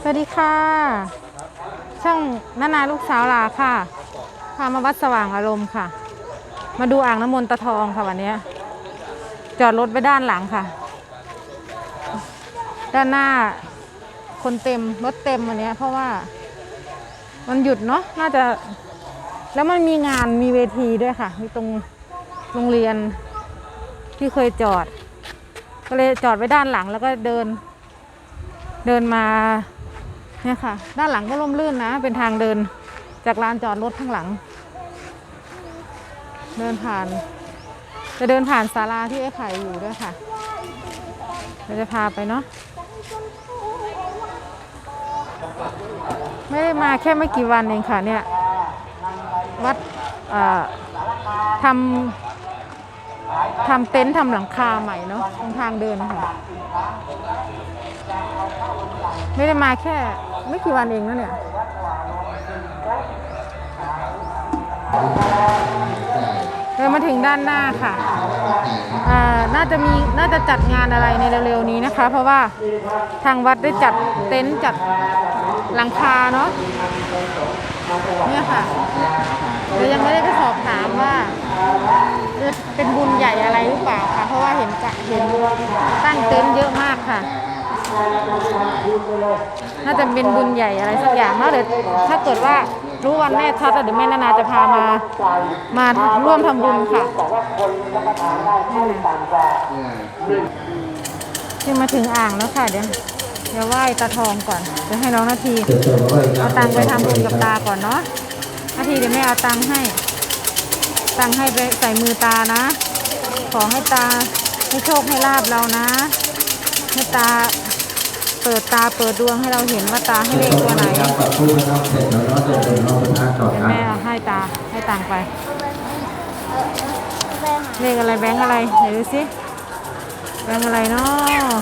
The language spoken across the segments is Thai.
สวัสดีค่ะ ช่างนานาลูกสาวลาค่ะ พามาวัดสว่างอารมณ์ค่ะ มาดูอ่างน้ำมนต์ตะทองค่ะวันนี้ จอดรถไปด้านหลังค่ะ ด้านหน้าคนเต็มรถเต็มวันนี้เพราะว่า มันหยุดเนาะน่าจะ แล้วมันมีงานมีเวทีด้วยค่ะ มีตรงโรงเรียนที่เคยจอด ก็เลยจอดไว้ด้านหลังแล้วก็เดิน เดินมาเนี่ยค่ะ ด้านหลังก็ร่มรื่นนะ เป็นทางเดินจากลานจอดรถข้างหลัง เดินผ่าน จะเดินผ่านศาลาที่ไอ้ไข่อยู่ด้วยค่ะเราจะพาไปเนาะไม่ได้มาแค่ไม่กี่วันเองค่ะเนี่ย วัดทำ ทำเต็นท์ทำหลังคาใหม่เนาะตรงทางเดินค่ะ ไม่ได้มาแค่ ไม่กี่วันเองนะเนี่ยเดินมาถึงด้านหน้าค่ะอ่าน่าจะมีน่าจะจัดงานอะไรในเร็วๆนี้นะคะ เพราะว่าทางวัดได้จัดเต็นท์จัดหลังคาเนาะเนี่ยค่ะเรายังไม่ได้ไปสอบถามว่า เป็นบุญใหญ่อะไรหรือเปล่าคะเพราะว่าเห็นกะเห็นตั้งเต็นท์เยอะมากค่ะ น่าจะเป็นบุญใหญ่อะไรสักอย่างเนาะเดี๋ยวถ้าเกิดว่ารู้วันแน่ชัดอะเดี๋ยวแม่นานาจะพามา มาร่วมทำบุญค่ะที่มาถึงอ่างแล้วค่ะเดี๋ยวเดี๋ยวไหว้ตาทองก่อนเดี๋ยวให้น้องนาทีเอาตังไปทำบุญกับตาก่อนเนาะนาทีเดี๋ยวแม่เอาตังให้ ตังค์ให้ไปใส่มือตานะ ขอให้ตาให้โชคให้ลาบเรานะ ให้ตาเปิดตาเปิดดวงให้เราเห็นว่าตาให้เลขตัวไหนครับกับผู้นะครับเสร็จแล้วเนาะเดินเดินรอบพระธาตุก่อนเดี๋ยวครับแม่เอาให้ตาให้ตังค์ไป เลขอะไรแบงค์อะไรเดี๋ยวดูสิแบงค์อะไรเนาะ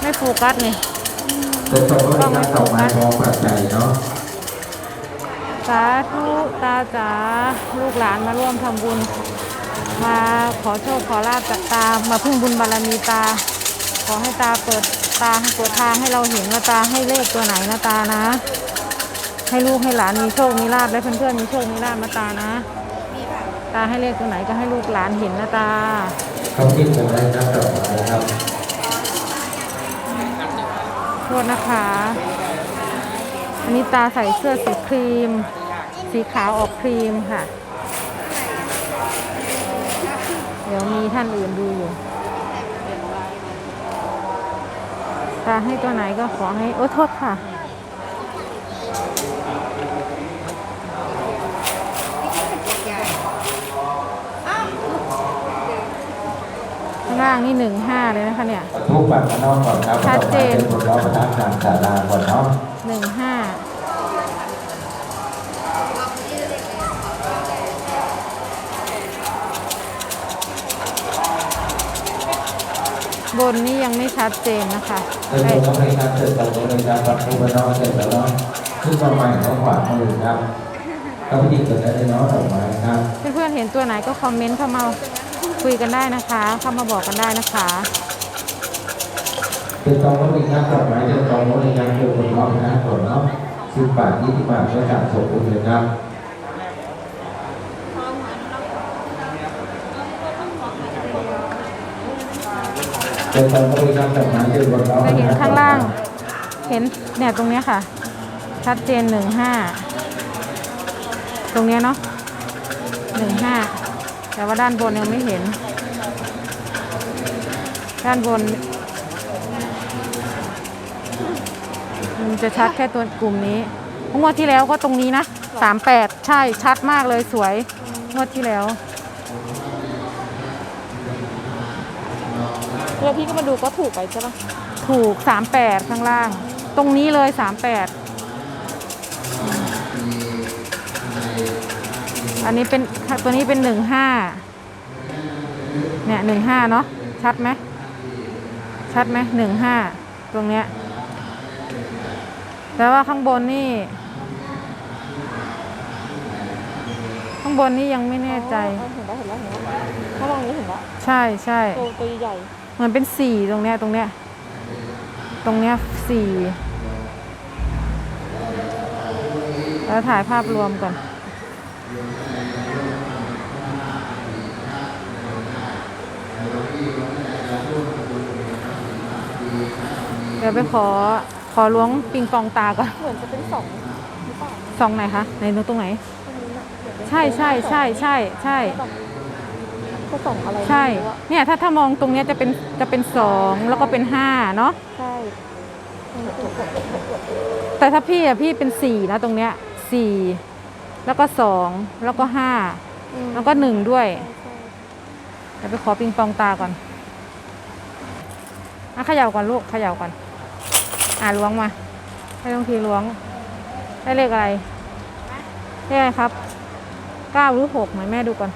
ไม่โฟกัสนี่เดินตรงก็มีการดอกไม้ทองปัจจัยเนาะ สาธุตาจ๋าลูกหลานมาร่วมทำบุญ มาขอโชคขอลาบจากตามาพึ่งบุญบารมีตา ขอให้ตาเปิดตาเปิดทางให้เราเห็นว่าตาให้เลขตัวไหนนะตานะ ให้ลูกให้หลานมีโชคมีลาบและเพื่อนๆมีโชคมีลาบนะตานะ ตาให้เลขตัวไหนก็ให้ลูกหลานเห็นนะตาเขาคิดผมได้ครับดอกไม้ครับโทษนะคะ อันนี้ตาใส่เสื้อสีครีม สีขาวออกครีมค่ะ เดี๋ยวมีท่านอื่นดูอยู่ ตาให้ตัวไหนก็ขอให้ โอ้โทษค่ะ ข้างล่างนี่หนึ่งห้าเลยนะคะเนี่ย ทุกฝั่งข้างนอกก่อนครับชัดเจนดอกไม้เป็นนรอบพระธาตุกางศาลาก่อนเนาะ หนึ่งห้า บนนี้ยังไม่ชัดเจนนะคะเดินไอ้ตรงก็มีการเสร็จตรงนี้เลยครับกับผู้บ้านนอกเสร็จแล้วเนาะขึ้นมาใหม่ทางขวามือครับก็พิธีเกิดได้เลยเนาะดอกไม้ครับเพื่อนๆเห็นตัวไหนก็คอมเมนต์เข้ามาคุยกันได้นะคะ เข้ามาบอกกันได้นะคะเป็นตรงก็มีการดอกไม้เป็นตรงก็มีการเกี่ยวกับบนรอบพระธาตุก่อนเนาะสิบบาทยี่สิบบาทก็จัดส่งบุญเลยครับ เป็นตรงก็มีการดอกไม้เป็นบนรอบพ จะเห็นข้างล่าง เห็นเนี่ยตรงเนี้ยค่ะ ชัดเจนหนึ่งห้าตรงเนี้ยเนาะหนึ่งห้าแต่ว่าด้านบนยังไม่เห็น ด้านบนมันจะชัดแค่ตัวกลุ่มนี้งวดที่แล้วก็ตรงนี้นะสามแปดใช่ชัดมากเลยสวยงวดที่แล้ว แล้วพี่ก็มาดูก็ถูกไปใช่ปะถูกสามแปดข้างล่าง ตรงนี้เลยสามแปดอันนี้เป็นตัวนี้เป็นหนึ่งห้าเนี่ยหนึ่งห้าเนาะชัดไหมชัดไหมหนึ่งห้าตรงเนี้ยแต่ว่าข้างบนนี่ ข้างบนนี่ยังไม่แน่ใจ อ๋อเห็นแล้วเห็นแล้วเห็นแล้วถ้ามองนี้เห็นแล้วใช่ใช่ ตัวตัวใหญ่ มันเป็นสี่ตรงเนี้ยตรงเนี้ยตรงเนี้ยสี่แล้วถ่ายภาพรวมก่อน เดี๋ยวไปขอขอล้วงปิงปองตาก่อน เหมือนจะเป็นสองสองไหนคะ ในตรงไหน ตรงไหนใช่ใช่ใช่ใช่ใช่ ก็สองอะไรใช่ไม่รู้อะเนี่ยถ้าถ้ามองตรงเนี้ยจะเป็นจะเป็นสองแล้วก็เป็นห้าเนาะ ใช่แต่ถ้าพี่อะพี่เป็นสี่นะตรงเนี้ยสี่แล้วก็สองแล้วก็ห้าอืมแล้วก็หนึ่งด้วยใช่เดี๋ยวไปขอปิงปองตาก่อนอะเขย่าก่อนลูกเขย่าก่อน อ่าล้วงมาให้ต้องทีล้วง ได้เลขอะไรเลขอะไรครับเก้าหรือหกไหนแม่ดูก่อน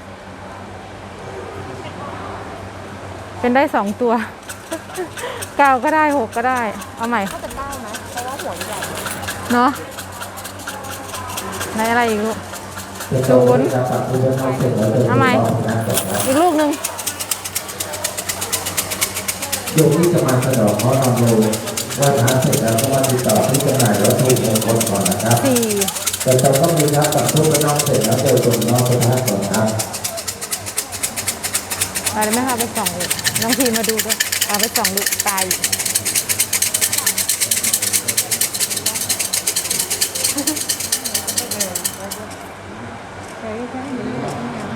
เป็นได้สองตัวเก้าก็ได้หกก็ได้ เอาใหม่ก็เป็นเก้านะเพราะว่าหัวใหญ่เนาะไหนอะไรอีกลูกเป็นตัวนะครับปัดผู้เป็นน้องเสร็จแล้วเดินทำไมต่อนะครับอีกลูกหนึ่งโยมที่จะมาสนองเขานำโยมว่าทานเสร็จแล้วก็มาติดต่อที่จำหน่ายวัตถุมงคลก่อนนะครับสี่แต่เราต้องมีครับปัดผู้เป็นน้องเสร็จแล้วเดินตรงนอกพระธาตุก่อนครับไปเลยไหมคะไปส่องอีก น้องทีมาดูด้วยเอาไปส่องดูตาย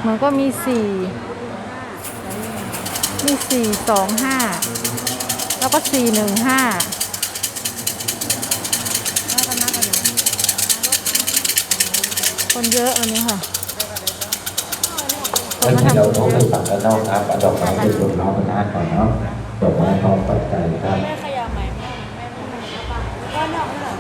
มันก็มีสี่มีสี่สองห้าแล้วก็สี่หนึ่งห้าคนเยอะวันนี้ค่ะ แล้วที่เราต้องไปฝั่งด้านนอกครับเอาดอกไม้ไปบนล้อพระธาตุก่อนเนาะดอกไม้พร้อมปัจจัยครับ